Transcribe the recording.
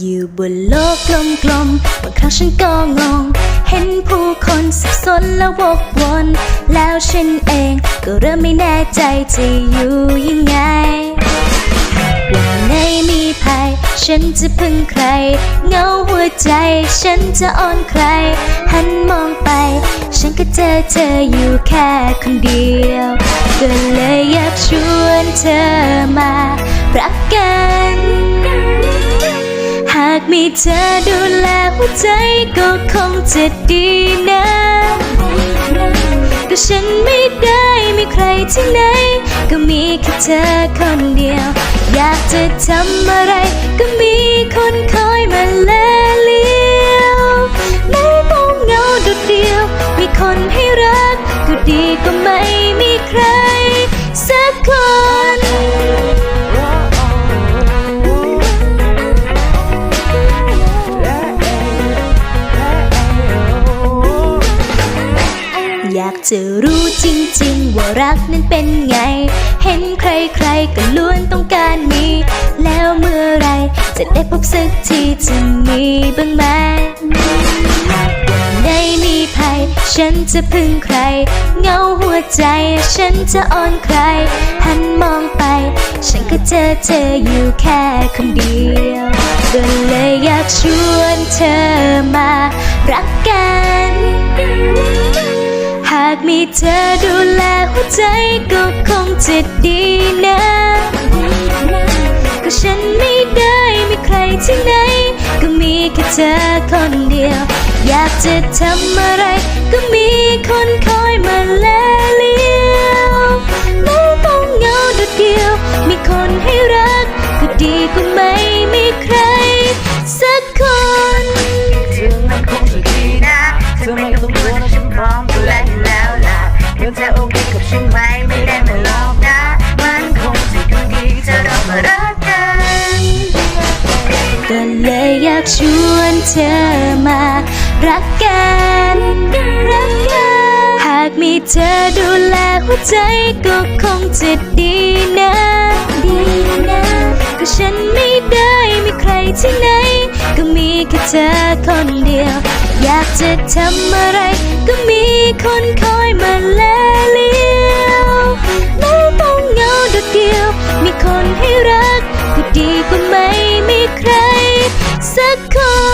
อยู่บนโลกลมบางครั้งฉันก็งง เห็นผู้คนสับสนและวกวน แล้วฉันเองก็เริ่มไม่แน่ใจจะอยู่ยังไงวันไหนมีภัยฉันจะพึ่งใคร เงาหัวใจฉันจะอ่อนใคร หันมองไป ฉันก็เจอเธออยู่แค่คนเดียว มีเธอดูแลหัวใจก็คงจะดีนะ ก็ฉันไม่ได้มีใครที่ไหน ก็มีแค่เธอคนเดียว อยากจะทำอะไรก็มีคนคอยมาแลเลี้ยวไม่ต้องเหงาโดดเดียว มีคนให้รักก็ดีกว่าไม่ากจะรู้จริงๆ ว่ารักนั้นเป็นไง เห็นใครๆก็ล้วนต้องการมี แล้วเมื่อไรจะได้พบสักทีจะมีบ้างไหมหากวันมีภัย ฉันจะพึ่งใคร เงาหัวใจ ฉันจะอ่อนใคร หันมองไป ฉันก็เจอเธออยู่แค่คนเดียวก็เลยอยากชวนเธอมา รักากมีเธอดูแลหัวใจก็คงจะดีนะ ก็ฉันไม่ได้มีใครที่ไหน ก็มีแค่เธอคนเดียว อยากจะทำอะไรก็มีคนคอยมาแลเลี้ยวไม่ต้องเหงาโดดเดียว มีคนให้รัก ก็ดีกว่าไม่มีใคร สักคน เลยอยากชวนเธอมา รักกันรักกัน หากมีเธอดูแลหัวใจก็คงจะดีนะ ดีนะ ก็ฉันไม่ได้มีใครที่ไหน ก็มีแค่เธอคนเดียว อยากจะทำอะไรก็มีคนคอยมาแลเลี้ยวไม่ต้องเหงาโดดเดียว มีคนให้รักก็ดีกว่าไม่มีใคร สักคน